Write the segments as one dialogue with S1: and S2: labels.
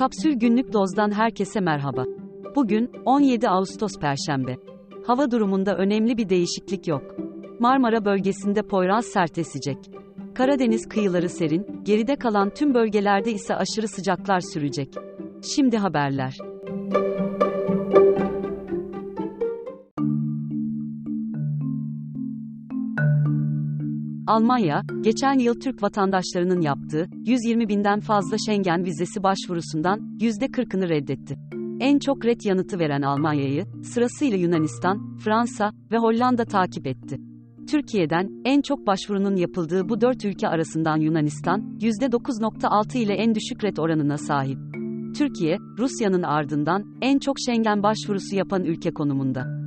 S1: Kapsül Günlük Doz'dan herkese merhaba. Bugün 17 Ağustos Perşembe. Hava durumunda önemli bir değişiklik yok. Marmara bölgesinde Poyraz sert esecek. Karadeniz kıyıları serin, geride kalan tüm bölgelerde ise aşırı sıcaklar sürecek. Şimdi haberler. Almanya, geçen yıl Türk vatandaşlarının yaptığı 120 binden fazla Schengen vizesi başvurusundan %40'ını reddetti. En çok red yanıtı veren Almanya'yı, sırasıyla Yunanistan, Fransa ve Hollanda takip etti. Türkiye'den en çok başvurunun yapıldığı bu dört ülke arasından Yunanistan, %9.6 ile en düşük red oranına sahip. Türkiye, Rusya'nın ardından en çok Schengen başvurusu yapan ülke konumunda.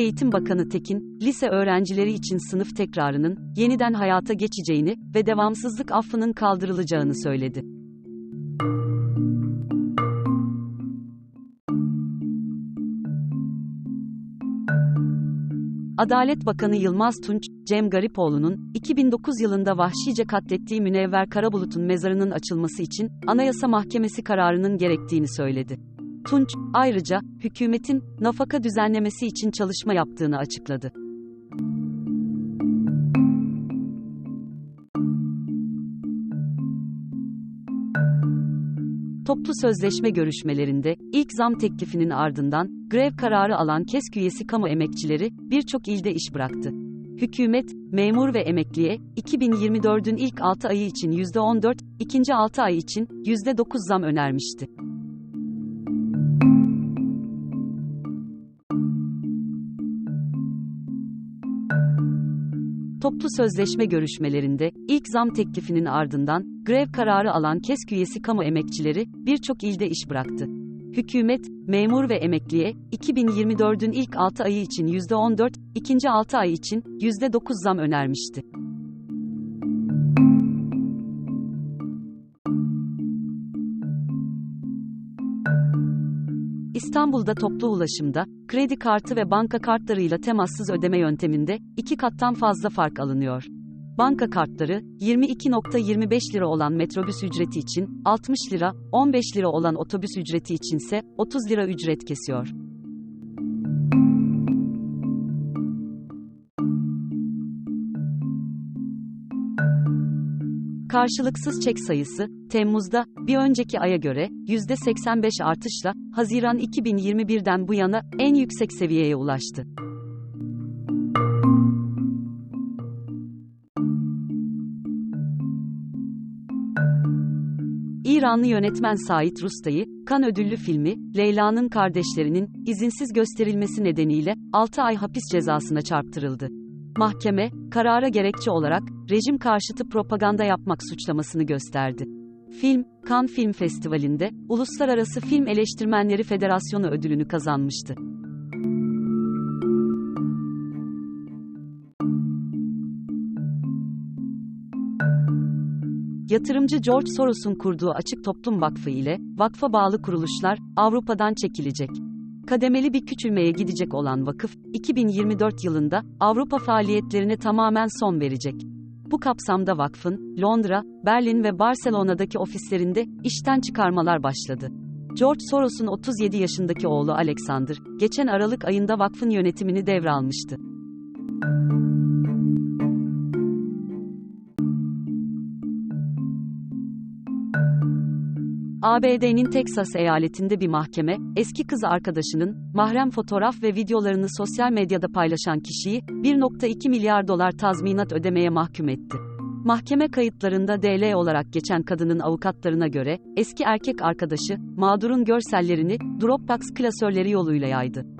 S1: Eğitim Bakanı Tekin, lise öğrencileri için sınıf tekrarının yeniden hayata geçeceğini ve devamsızlık affının kaldırılacağını söyledi. Adalet Bakanı Yılmaz Tunç, Cem Garipoğlu'nun 2009 yılında vahşice katlettiği Münevver Karabulut'un mezarının açılması için Anayasa Mahkemesi kararının gerektiğini söyledi. Tunç, ayrıca, hükümetin, nafaka düzenlemesi için çalışma yaptığını açıkladı. Toplu sözleşme görüşmelerinde, ilk zam teklifinin ardından, grev kararı alan KESK üyesi kamu emekçileri, birçok ilde iş bıraktı. Hükümet, memur ve emekliye, 2024'ün ilk 6 ayı için %14, ikinci 6 ay için %9 zam önermişti. Toplu sözleşme görüşmelerinde, ilk zam teklifinin ardından, grev kararı alan KESK üyesi kamu emekçileri, birçok ilde iş bıraktı. Hükümet, memur ve emekliye, 2024'ün ilk 6 ayı için %14, ikinci 6 ay için %9 zam önermişti. İstanbul'da toplu ulaşımda, kredi kartı ve banka kartlarıyla temassız ödeme yönteminde, iki kattan fazla fark alınıyor. Banka kartları, 22.25 lira olan metrobüs ücreti için, 60 lira, 15 lira olan otobüs ücreti içinse, 30 lira ücret kesiyor. Karşılıksız çek sayısı, Temmuz'da, bir önceki aya göre, %85 artışla, Haziran 2021'den bu yana, en yüksek seviyeye ulaştı. İranlı yönetmen Sait Rusta'yı, kan ödüllü filmi, Leyla'nın kardeşlerinin, izinsiz gösterilmesi nedeniyle, 6 ay hapis cezasına çarptırıldı. Mahkeme, karara gerekçe olarak, rejim karşıtı propaganda yapmak suçlamasını gösterdi. Film, Cannes Film Festivali'nde, Uluslararası Film Eleştirmenleri Federasyonu ödülünü kazanmıştı. Yatırımcı George Soros'un kurduğu Açık Toplum Vakfı ile, vakfa bağlı kuruluşlar, Avrupa'dan çekilecek. Kademeli bir küçülmeye gidecek olan vakıf, 2024 yılında Avrupa faaliyetlerine tamamen son verecek. Bu kapsamda vakfın Londra, Berlin ve Barcelona'daki ofislerinde işten çıkarmalar başladı. George Soros'un 37 yaşındaki oğlu Alexander, geçen Aralık ayında vakfın yönetimini devralmıştı. ABD'nin Teksas eyaletinde bir mahkeme, eski kız arkadaşının, mahrem fotoğraf ve videolarını sosyal medyada paylaşan kişiyi, 1.2 milyar dolar tazminat ödemeye mahkum etti. Mahkeme kayıtlarında DL olarak geçen kadının avukatlarına göre, eski erkek arkadaşı, mağdurun görsellerini, Dropbox klasörleri yoluyla yaydı.